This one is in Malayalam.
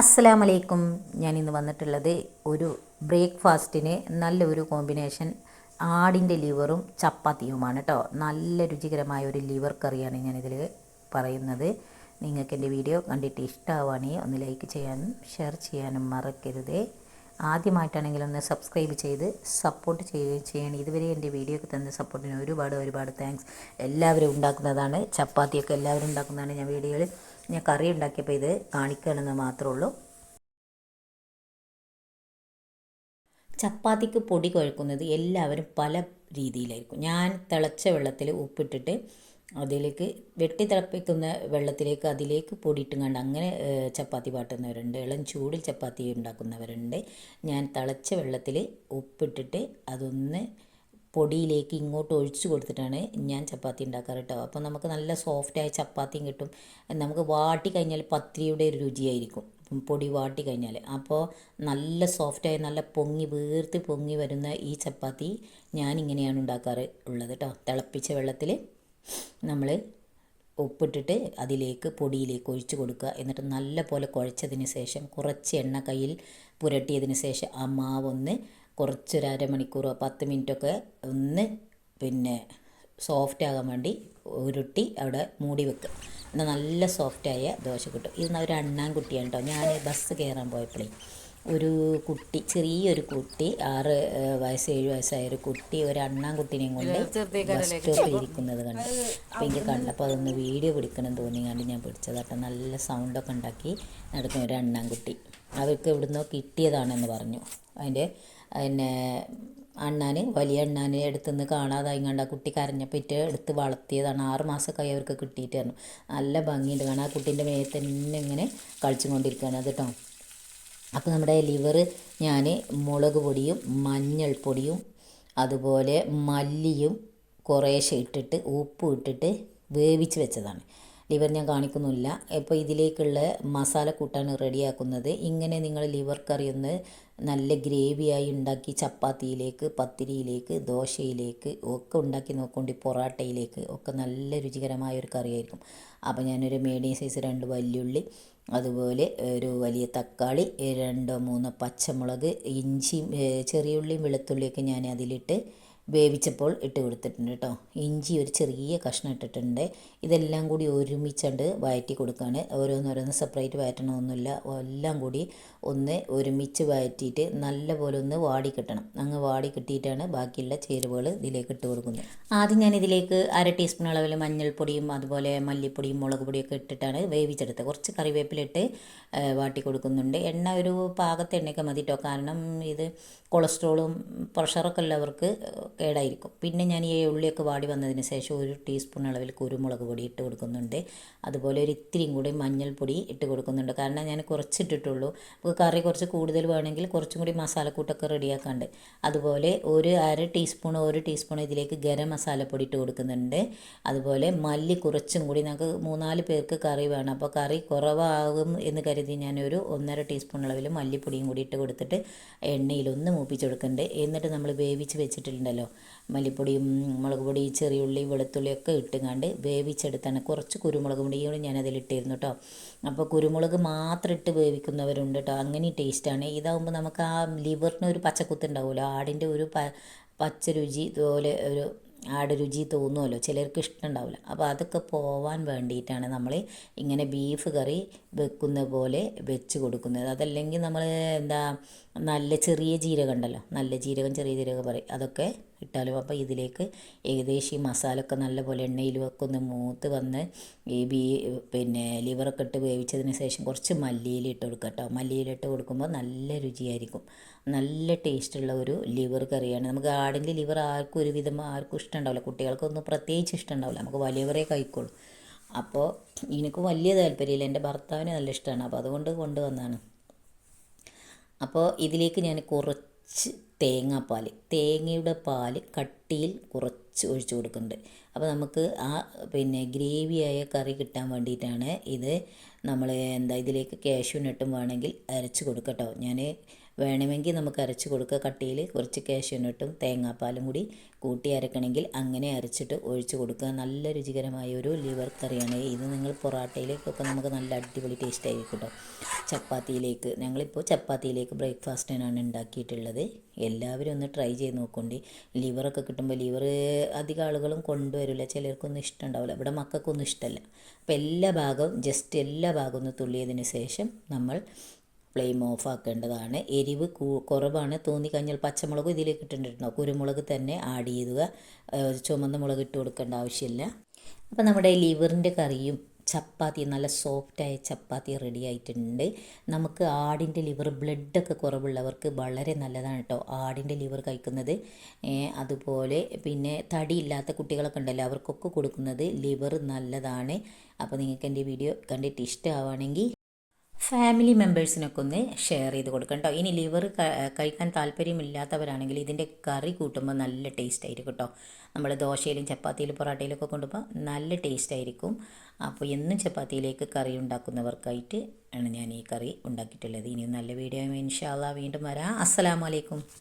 അസ്സലാമലൈക്കും. ഞാൻ ഇന്ന് വന്നിട്ടുള്ളത് ഒരു ബ്രേക്ക്ഫാസ്റ്റിന് നല്ലൊരു കോമ്പിനേഷൻ ആടിന്റെ ലിവറും ചപ്പാത്തിയുമാണ് കേട്ടോ നല്ല രുചികരമായ ഒരു ലിവർ കറിയാണ് ഞാനിതിൽ പറയുന്നത്. നിങ്ങൾക്ക് എന്റെ വീഡിയോ കണ്ടിട്ട് ഇഷ്ടമാവുകയാണെങ്കിൽ ഒന്ന് ലൈക്ക് ചെയ്യാനും ഷെയർ ചെയ്യാനും മറക്കരുത്. ആദ്യമായിട്ടാണെങ്കിൽ ഒന്ന് സബ്സ്ക്രൈബ് ചെയ്ത് സപ്പോർട്ട് ചെയ്യുകയും ചെയ്യണം. ഇതുവരെ എന്റെ വീഡിയോക്ക് തന്ന സപ്പോർട്ടിന് ഒരുപാട് ഒരുപാട് താങ്ക്സ്. എല്ലാവരും ഉണ്ടാക്കുന്നതാണ് ചപ്പാത്തിയൊക്കെ എല്ലാവരും ഉണ്ടാക്കുന്നതാണ് ഞാൻ വീഡിയോയിൽ ഞാൻ കറി ഉണ്ടാക്കിയപ്പോൾ ഇത് കാണിക്കണമെന്ന് മാത്രമേ ഉള്ളൂ. ചപ്പാത്തിക്ക് പൊടി കുഴക്കുന്നത് എല്ലാവരും പല രീതിയിലായിരിക്കും. ഞാൻ തിളച്ച വെള്ളത്തിൽ ഉപ്പിട്ടിട്ട് അതിലേക്ക് വെട്ടി തിളപ്പിക്കുന്ന വെള്ളത്തിലേക്ക് അതിലേക്ക് പൊടിയിട്ടും കണ്ട് അങ്ങനെ ചപ്പാത്തി പാട്ടുന്നവരുണ്ട് ഇളം ചൂടിൽ ചപ്പാത്തി ഉണ്ടാക്കുന്നവരുണ്ട്. ഞാൻ തിളച്ച വെള്ളത്തിൽ ഉപ്പിട്ടിട്ട് അതൊന്ന് പൊടിയിലേക്ക് ഇങ്ങോട്ട് ഒഴിച്ചു കൊടുത്തിട്ടാണ് ഞാൻ ചപ്പാത്തി ഉണ്ടാക്കാറ് കേട്ടോ. അപ്പോൾ നമുക്ക് നല്ല സോഫ്റ്റായ ചപ്പാത്തിയും കിട്ടും. നമുക്ക് വാട്ടി കഴിഞ്ഞാൽ പത്രിയുടെ ഒരു രുചിയായിരിക്കും. പൊടി വാട്ടി കഴിഞ്ഞാൽ അപ്പോൾ നല്ല സോഫ്റ്റായി നല്ല പൊങ്ങി വീർത്ത് പൊങ്ങി വരുന്ന ഈ ചപ്പാത്തി ഞാൻ ഇങ്ങനെയാണ് ഉണ്ടാക്കാറ് ഉള്ളത് കേട്ടോ. തിളപ്പിച്ച വെള്ളത്തിൽ നമ്മൾ ഉപ്പിട്ടിട്ട് അതിലേക്ക് പൊടിയിലേക്ക് ഒഴിച്ചു കൊടുക്കുക. എന്നിട്ട് നല്ല പോലെ കുഴച്ചതിന് ശേഷം കുറച്ച് എണ്ണ കയ്യിൽ പുരട്ടിയതിന് ശേഷം ആ മാവൊന്ന് കുറച്ചൊരു അരമണിക്കൂറോ പത്ത് മിനിറ്റൊക്കെ ഒന്ന് പിന്നെ സോഫ്റ്റ് ആകാൻ വേണ്ടി ഉരുട്ടി അവിടെ മൂടി വെക്കുക എന്നാൽ നല്ല സോഫ്റ്റായ ദോശ കിട്ടും. ഇത് ഒരു അണ്ണാൻകുട്ടിയാണ് കേട്ടോ. ഞാൻ ബസ് കയറാൻ പോയപ്പോഴേ ഒരു കുട്ടി ചെറിയൊരു കുട്ടി ആറ് വയസ്സ് ഏഴ് വയസ്സായ ഒരു കുട്ടി ഒരു അണ്ണാൻകുട്ടീനെയും കൊണ്ട് ബസ് സ്റ്റോപ്പിൽ ഇരിക്കുന്നത് കണ്ടു. അപ്പോൾ എനിക്ക് കണ്ടപ്പോൾ അതൊന്ന് വീഡിയോ പിടിക്കണം തോന്നി കണ്ട് ഞാൻ പിടിച്ചതാട്ടോ നല്ല സൗണ്ടൊക്കെ ഉണ്ടാക്കി നടക്കുന്ന ഒരു അണ്ണാൻകുട്ടി അവർക്ക് എവിടുന്നോ കിട്ടിയതാണെന്ന് പറഞ്ഞു. അതിന്റെ പിന്നെ അണ്ണാൻ വലിയ അണ്ണാനെ എടുത്തുനിന്ന് കാണാതായി കണ്ട ആ കുട്ടി കരഞ്ഞപ്പിറ്റ് എടുത്ത് വളർത്തിയതാണ്. ആറ് മാസമൊക്കെ ആയി അവർക്ക് കിട്ടിയിട്ടായിരുന്നു. നല്ല ഭംഗിയുണ്ട്. കാരണം ആ കുട്ടീന്റെ മേത്ത് തന്നെ ഇങ്ങനെ കളിച്ചുകൊണ്ടിരിക്കുകയാണ്. അത് കേട്ടോ. അപ്പോൾ നമ്മുടെ ലിവർ ഞാൻ മുളക് പൊടിയും മഞ്ഞൾപ്പൊടിയും അതുപോലെ മല്ലിയും കുറേശ്ശെ ഇട്ടിട്ട് ഉപ്പും ഇട്ടിട്ട് വേവിച്ച് വെച്ചതാണ്. ലിവർ ഞാൻ കാണിക്കുന്നില്ല ഇപ്പോൾ ഇതിലേക്കുള്ള മസാല കൂട്ടാണ് റെഡിയാക്കുന്നത്. ഇങ്ങനെ നിങ്ങൾ ലിവർ കറി ഒന്ന് നല്ല ഗ്രേവിയായി ഉണ്ടാക്കി ചപ്പാത്തിയിലേക്ക് പത്തിരിയിലേക്ക് ദോശയിലേക്ക് ഒക്കെ ഉണ്ടാക്കി നോക്കുകൊണ്ട് പൊറാട്ടയിലേക്ക്. ഒക്കെ നല്ല രുചികരമായ ഒരു കറിയായിരിക്കും. അപ്പോൾ ഞാനൊരു മീഡിയം സൈസ് രണ്ട് വല്യുള്ളി അതുപോലെ ഒരു വലിയ തക്കാളി രണ്ടോ മൂന്നോ പച്ചമുളക് ഇഞ്ചിയും ചെറിയ ചെറിയുള്ളിയും വെളുത്തുള്ളിയൊക്കെ ഞാൻ അതിലിട്ട് വേവിച്ചപ്പോൾ ഇട്ട് കൊടുത്തിട്ടുണ്ട് കേട്ടോ. ഇഞ്ചി ഒരു ചെറിയ കഷ്ണം ഇട്ടിട്ടുണ്ട്. ഇതെല്ലാം കൂടി ഒരുമിച്ചുണ്ട് വഴറ്റി കൊടുക്കുകയാണ് ഓരോന്നോരോന്ന് സെപ്പറേറ്റ് വഴറ്റണമൊന്നുമില്ല എല്ലാം കൂടി ഒന്ന് ഒരുമിച്ച് വഴറ്റിയിട്ട് നല്ലപോലെ ഒന്ന് വാടി കിട്ടണം. അങ്ങ് വാടി കിട്ടിയിട്ടാണ് ബാക്കിയുള്ള ചേരുവകൾ ഇതിലേക്ക് ഇട്ട് കൊടുക്കുന്നത്. ആദ്യം ഞാൻ ഇതിലേക്ക് അര ടീസ്പൂൺ അളവിൽ മഞ്ഞൾപ്പൊടിയും അതുപോലെ മല്ലിപ്പൊടിയും മുളക് പൊടിയൊക്കെ ഇട്ടിട്ടാണ് വേവിച്ചെടുത്തത്. കുറച്ച് കറിവേപ്പിലിട്ട് വാട്ടി കൊടുക്കുന്നുണ്ട്. എണ്ണ ഒരു പാകത്തെ എണ്ണയൊക്കെ മതി കേട്ടോ കാരണം ഇത് കൊളസ്ട്രോളും പ്രഷറൊക്കെ ഉള്ളവർക്ക് കേടായിരിക്കും. പിന്നെ ഞാൻ ഈ ഉള്ളിയൊക്കെ വാടി വന്നതിന് ശേഷം ഒരു ടീസ്പൂൺ അളവിൽ കുരുമുളക് പൊടി ഇട്ട് കൊടുക്കുന്നുണ്ട്. അതുപോലെ ഒരു ഇത്തിരിയും കൂടി മഞ്ഞൾപ്പൊടി ഇട്ട് കൊടുക്കുന്നുണ്ട്. കാരണം ഞാൻ കുറച്ചിട്ടിട്ടുള്ളൂ. നമുക്ക് കറി കുറച്ച് കൂടുതൽ വേണമെങ്കിൽ കുറച്ചും കൂടി മസാലക്കൂട്ടൊക്കെ റെഡിയാക്കാണ്ട്. അതുപോലെ ഒരു അര ടീസ്പൂൺ ഒരു ടീസ്പൂൺ ഇതിലേക്ക് ഗരം മസാലപ്പൊടി ഇട്ട് കൊടുക്കുന്നുണ്ട്. അതുപോലെ മല്ലി കുറച്ചും കൂടി നമുക്ക് മൂന്നാൽ പേർക്ക് കറി വേണം. അപ്പോൾ കറി കുറവാകും എന്ന് കരുതി ഞാനൊരു ഒന്നര ടീസ്പൂൺ അളവിൽ മല്ലിപ്പൊടിയും കൂടി ഇട്ട് കൊടുത്തിട്ട് എണ്ണയിലൊന്ന് മൂപ്പിച്ചെടുക്കുന്നുണ്ട് എന്നിട്ട് നമ്മൾ വേവിച്ച് വെച്ചിട്ടുണ്ടല്ലോ മല്ലിപ്പൊടിയും മുളക് പൊടി ചെറിയുള്ളി വെളുത്തുള്ളി ഒക്കെ ഇട്ടുകാണ്ട് വേവിച്ചെടുത്താണ് കുറച്ച് കുരുമുളക് പൊടിയും ഞാൻ അതിലിട്ടിരുന്നു കേട്ടോ അപ്പോൾ കുരുമുളക് മാത്രം ഇട്ട് വേവിക്കുന്നവരുണ്ട് കേട്ടോ അങ്ങനെ ടേസ്റ്റാണ് ഇതാകുമ്പോൾ നമുക്ക് ആ ലിവറിന് ഒരു പച്ചക്കുത്ത് ഉണ്ടാവുമല്ലോ. ആടിന്റെ ഒരു പ പച്ച രുചി ഇതുപോലെ ഒരു ആട് രുചി തോന്നുമല്ലോ. ചിലർക്ക് ഇഷ്ടമുണ്ടാവില്ല അപ്പോൾ അതൊക്കെ പോവാൻ വേണ്ടിയിട്ടാണ് നമ്മൾ ഇങ്ങനെ ബീഫ് കറി വെക്കുന്ന പോലെ വെച്ച് കൊടുക്കുന്നത്. അതല്ലെങ്കിൽ നമ്മൾ എന്താ നല്ല ചെറിയ ജീരകം ഉണ്ടല്ലോ. നല്ല ജീരകം ചെറിയ ജീരകം പറയും അതൊക്കെ ഇട്ടാലും അപ്പോൾ ഇതിലേക്ക് ഏകദേശം ഈ ഒക്കെ നല്ലപോലെ എണ്ണയിലൊക്കെ ഒന്ന് മൂത്ത് വന്ന് ഈ ബീ പിന്നെ ലിവറൊക്കെ ഇട്ട് വേവിച്ചതിന് ശേഷം കുറച്ച് മല്ലിയില ഇട്ട് കൊടുക്കുക കേട്ടോ. മല്ലിയില ഇട്ട് കൊടുക്കുമ്പോൾ നല്ല രുചിയായിരിക്കും. നല്ല ടേസ്റ്റുള്ള ഒരു ലിവർ കറിയാണ്. നമുക്ക് ആടിന്റെ ലിവർ ആർക്കും ഒരുവിധം ആർക്കും ഇഷ്ടമുണ്ടാവില്ല. കുട്ടികൾക്കൊന്നും പ്രത്യേകിച്ച് ഇഷ്ടമുണ്ടാവില്ല. നമുക്ക് വലിയവരെ കഴിക്കുള്ളൂ. അപ്പോൾ എനിക്ക് വലിയ താല്പര്യമില്ല. എന്റെ ഭർത്താവിന് നല്ല ഇഷ്ടമാണ്. അപ്പോൾ അതുകൊണ്ട് കൊണ്ടുവന്നതാണ്. അപ്പോൾ ഇതിലേക്ക് ഞാൻ കുറച്ച് തേങ്ങാപ്പാൽ തേങ്ങയുടെ പാൽ കട്ടിയിൽ കുറച്ച് ഒഴിച്ച് കൊടുക്കുന്നുണ്ട്. അപ്പോൾ നമുക്ക് ആ പിന്നെ ഗ്രേവിയായ കറി കിട്ടാൻ വേണ്ടിയിട്ടാണ് ഇത് നമ്മൾ എന്താ ഇതിലേക്ക് കാഷ്യൂ നട്ടും വേണമെങ്കിൽ അരച്ച് കൊടുക്കട്ടോ. ഞാൻ വേണമെങ്കിൽ നമുക്ക് അരച്ച് കൊടുക്കുക. കട്ടിയിൽ കുറച്ച് കാഷ്യൂനട്ടും തേങ്ങാപ്പാലും കൂടി കൂട്ടി അരക്കണമെങ്കിൽ അങ്ങനെ അരച്ചിട്ട് ഒഴിച്ച് കൊടുക്കുക. നല്ല രുചികരമായ ഒരു ലിവർ കറിയാണ്. ഇത് നിങ്ങൾ പൊറാട്ടയിലേക്കൊക്കെ നമുക്ക് നല്ല അടിപൊളി ടേസ്റ്റ് ആയിരിക്കും കേട്ടോ. ചപ്പാത്തിയിലേക്ക് ഞങ്ങളിപ്പോൾ ചപ്പാത്തിയിലേക്ക് ബ്രേക്ക്ഫാസ്റ്റിനാണ് ഉണ്ടാക്കിയിട്ടുള്ളത്. എല്ലാവരും ഒന്ന് ട്രൈ ചെയ്ത് നോക്കണ്ടി. ലിവറൊക്കെ കിട്ടുമ്പോൾ ലിവർ അധികം ആളുകളും കൊണ്ടുവരില്ല. ചിലർക്കൊന്നും ഇഷ്ടമുണ്ടാവില്ല ഇവിടെ മക്കൾക്കൊന്നും ഇഷ്ടമല്ല അപ്പോൾ എല്ലാ ഭാഗവും ജസ്റ്റ് എല്ലാ ഭാഗവും ഒന്ന് തുള്ളിയതിന് ശേഷം നമ്മൾ ഫ്ലെയിം ഓഫ് ആക്കേണ്ടതാണ് എരിവ് കുറവാണ്. തോന്നിക്കഴിഞ്ഞാൽ പച്ചമുളക് ഇതിലേക്ക് ഇട്ടിട്ടുണ്ടോ കുരുമുളക് തന്നെ ആഡ് ചെയ്യുക ചുമന്ന മുളക് ഇട്ട് കൊടുക്കേണ്ട ആവശ്യമില്ല. അപ്പോൾ നമ്മുടെ ലിവറിന്റെ കറിയും ചപ്പാത്തി നല്ല സോഫ്റ്റായ ചപ്പാത്തി റെഡി ആയിട്ടുണ്ട്. നമുക്ക് ആടിന്റെ ലിവർ ബ്ലഡൊക്കെ കുറവുള്ളവർക്ക് വളരെ നല്ലതാണ് കേട്ടോ. ആടിന്റെ ലിവർ കഴിക്കുന്നത്. അതുപോലെ പിന്നെ തടിയില്ലാത്ത കുട്ടികളൊക്കെ ഉണ്ടല്ലോ അവർക്കൊക്കെ കൊടുക്കുന്നത് ലിവർ നല്ലതാണ്. അപ്പോൾ നിങ്ങൾക്ക് എന്റെ വീഡിയോ കണ്ടിട്ട് ഇഷ്ടമാവുകയാണെങ്കിൽ ഫാമിലി മെമ്പേഴ്സിനൊക്കെ ഒന്ന് ഷെയർ ചെയ്ത് കൊടുക്കണം കേട്ടോ. ഇനി ലിവർ കഴിക്കാൻ താല്പര്യമില്ലാത്തവരാണെങ്കിൽ ഇതിന്റെ കറി കൂട്ടുമ്പോൾ നല്ല ടേസ്റ്റ് ആയിരിക്കും കേട്ടോ. നമ്മൾ ദോശയിലും ചപ്പാത്തിയിലും പൊറാട്ടയിലും ഒക്കെ കൊണ്ടുപോകുമ്പോൾ നല്ല ടേസ്റ്റ് ആയിരിക്കും. അപ്പോൾ എന്നും ചപ്പാത്തിയിലേക്ക് കറി ഉണ്ടാക്കുന്നവർക്കായിട്ട് ആണ് ഞാൻ ഈ കറി ഉണ്ടാക്കിയിട്ടുള്ളത്. ഇനിയും നല്ല വീഡിയോ ഇൻഷാല്ല വീണ്ടും വരാം. അസ്സലാമലൈക്കും